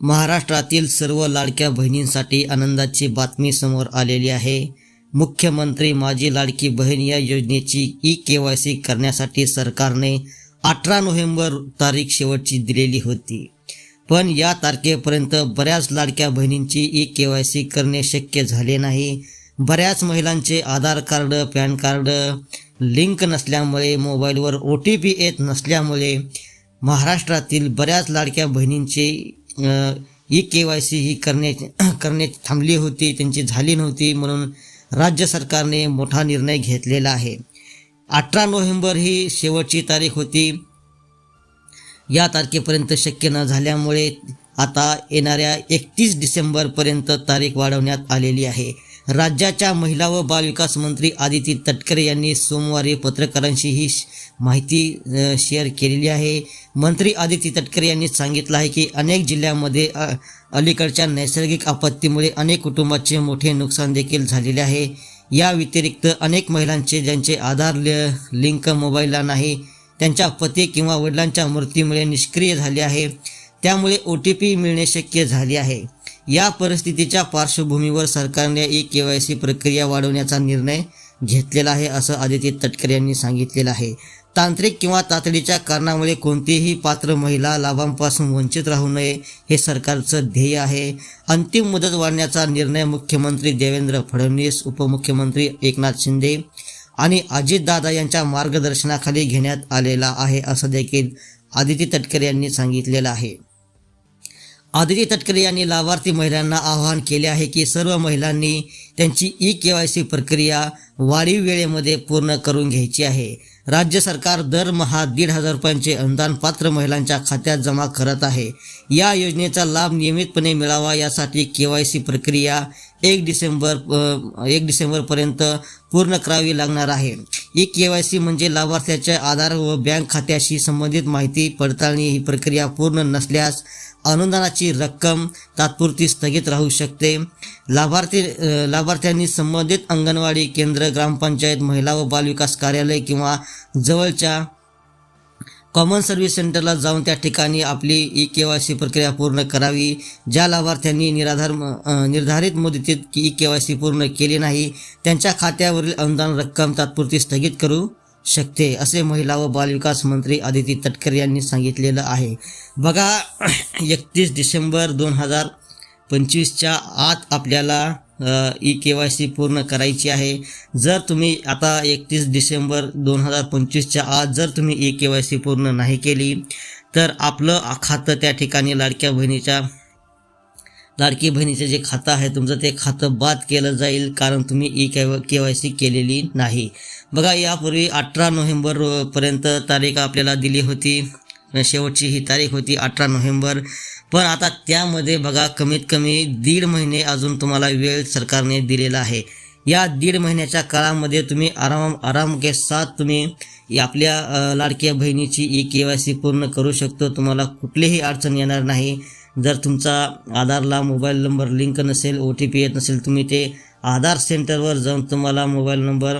महाराष्ट्रातील सर्व लाडक्या बहिणींसाठी आनंदाची बातमी समोर आलेली आहे. मुख्यमंत्री माझी लाडकी बहीण या योजनेची ई के वाय सी करण्यासाठी सरकारने अठरा नोव्हेंबर तारीख शेवटची दिलेली होती. पण या तारखेपर्यंत बऱ्याच लाडक्या बहिणींची ई के वाय सी करणे शक्य झाले नाही. बऱ्याच महिलांचे Aadhaar card pan card link नसल्यामुळे मोबाईलवर ओ टी पी येत नसल्यामुळे महाराष्ट्रातील बऱ्याच लाडक्या बहिणींची ई के वाय सी ही करण्या करणे थांबली होती त्यांची झाली नव्हती म्हणून राज्य सरकारने मोठा निर्णय घेतलेला आहे. अठरा नोव्हेंबर ही शेवटची तारीख होती. या तारखेपर्यंत शक्य न झाल्यामुळे आता येणाऱ्या एकतीस डिसेंबरपर्यंत तारीख वाढवण्यात आलेली आहे. राज्याच्या महिला व बालविकास मंत्री आदिती तटकरे यांनी सोमवारी पत्रकारांशी ही माहिती शेअर केलेली आहे. मंत्री आदिती तटकरे यांनी सांगितलं आहे की अनेक जिल्ह्यांमध्ये अ, अलीकडच्या नैसर्गिक आपत्तीमुळे अनेक कुटुंबाचे मोठे नुकसान देखील झालेले आहे. या व्यतिरिक्त अनेक महिलांचे ज्यांचे आधार लिंक मोबाईलला नाही त्यांच्या पती किंवा वडिलांच्या मृत्यूमुळे निष्क्रिय झाले आहे. त्यामुळे ओ टी पी मिळणे शक्य झाले आहे. या परिस्थितीच्या पार्श्वभूमीवर सरकारने ई के वाय सी प्रक्रिया वाढवण्याचा निर्णय घेतलेला आहे असं आदित्य तटकरे यांनी सांगितलेलं आहे. तांत्रिक किंवा तातडीच्या कारणामुळे कोणतीही पात्र महिला लाभांपासून वंचित राहू नये हे सरकारचं ध्येय आहे. अंतिम मुदत वाढण्याचा निर्णय मुख्यमंत्री देवेंद्र फडणवीस उपमुख्यमंत्री एकनाथ शिंदे आणि अजितदादा यांच्या मार्गदर्शनाखाली घेण्यात आलेला आहे असं देखील आदिती तटकरे यांनी सांगितलेलं आहे. आदिती तटकरे यांनी लाभार्थी महिलांना आवाहन केले आहे की सर्व महिलांनी त्यांची ई के वाय सी प्रक्रिया वाढीव वेळेमध्ये पूर्ण करून घ्यायची आहे. राज्य सरकार दरमहा दीड हजार रुपयांचे अनुदान पात्र महिलांच्या खात्यात जमा करत आहे. या योजनेचा लाभ नियमितपणे मिळावा यासाठी के वाय सी प्रक्रिया एक डिसेंबर एक डिसेंबरपर्यंत पूर्ण करावी लागणार आहे. ई के वाय सी म्हणजे लाभार्थ्याच्या आधार व बँक खात्याशी संबंधित माहिती पडताळणी ही प्रक्रिया पूर्ण नसल्यास अनुदानाची रक्कम तात्पुरती स्थगित राहू शकते. लाभार्थी लाभार्थ्यांनी संबंधित अंगणवाडी केंद्र ग्रामपंचायत महिला व बालविकास कार्यालय किंवा जवळच्या कॉमन सर्व्हिस सेंटरला जाऊन त्या ठिकाणी आपली ई के वाय सी प्रक्रिया पूर्ण करावी. ज्या लाभार्थ्यांनी निराधार निर्धारित मुदतीत ई के वाय सी पूर्ण केली नाही त्यांच्या खात्यावरील अनुदान रक्कम तात्पुरती स्थगित करू शकते असे महिला व बालविकास मंत्री आदिती तटकरे यांनी सांगितलेलं आहे. बघा एकतीस डिसेंबर दोन हजार पंचवीसच्या आत आपल्याला ई के वाय सी पूर्ण करायची आहे. जर तुम्ही आता एकतीस डिसेंबर दोन हजार पंचवीसच्या आज जर तुम्ही ई के वाय सी पूर्ण नाही केली तर आपलं खातं त्या ठिकाणी लाडक्या बहिणीच्या लाडकी बहिणीचे जे खातं आहे तुमचं ते खातं बाद केलं जाईल कारण तुम्ही e K K Y C केलेली नाही. बघा यापूर्वी अठरा नोव्हेंबरपर्यंत तारीख आपल्याला दिली होती. शेवटची ही तारीख होती अठरा नोव्हेंबर. पण आता त्यामध्ये बघा कमीत कमी दीड महिने अजून तुम्हाला वेळ सरकारने दिलेला आहे. या दीड महिन्याच्या काळामध्ये तुम्ही आराम आराम के साथ तुम्ही आपल्या लाडक्या बहिणीची ई के वाय सी पूर्ण करू शकतो. तुम्हाला कुठलीही अडचण येणार नाही. जर तुमचा आधारला मोबाईल नंबर लिंक नसेल ओ टी पी येत नसेल तुम्ही ते आधार सेंटरवर जाऊन तुम्हाला मोबाईल नंबर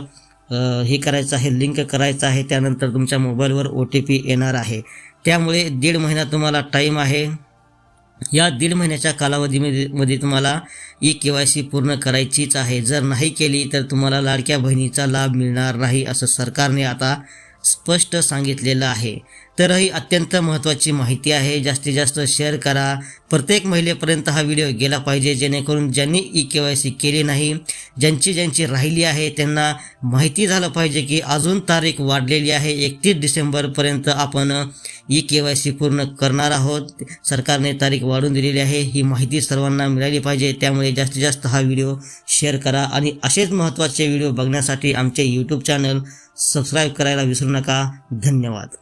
हे करायचं आहे लिंक करायचं आहे त्यानंतर तुमच्या मोबाईलवर ओ टी पी येणार आहे. त्यामुळे दीड महिना तुम्हाला टाईम आहे. या दीड महिन्याच्या कालावधीमध्ये मध्ये तुम्हाला ई के वाय सी पूर्ण करायचीच आहे. जर नाही केली तर तुम्हाला लाडक्या बहिणीचा लाभ मिळणार नाही असं सरकारने आता स्पष्ट सांगितलेलं आहे. तर ही अत्यंत महत्त्वाची माहिती आहे. जास्तीत जास्त शेअर करा. प्रत्येक महिलेपर्यंत हा व्हिडिओ गेला पाहिजे. जेणेकरून ज्यांनी ई के वाय सी केली नाही ज्यांची ज्यांची राहिली आहे त्यांना माहिती झालं पाहिजे की अजून तारीख वाढलेली आहे. एकतीस डिसेंबरपर्यंत आपण ई के वाय सी पूर्ण करणार आहोत. सरकारने तारीख वाढून दिलेली आहे. ही माहिती सर्वांना मिळाली पाहिजे. त्यामुळे जास्तीत जास्त हा व्हिडिओ शेअर करा. आणि असेच महत्त्वाचे व्हिडिओ बघण्यासाठी आमचे यूट्यूब चॅनल सबस्क्राईब करायला विसरू नका. धन्यवाद.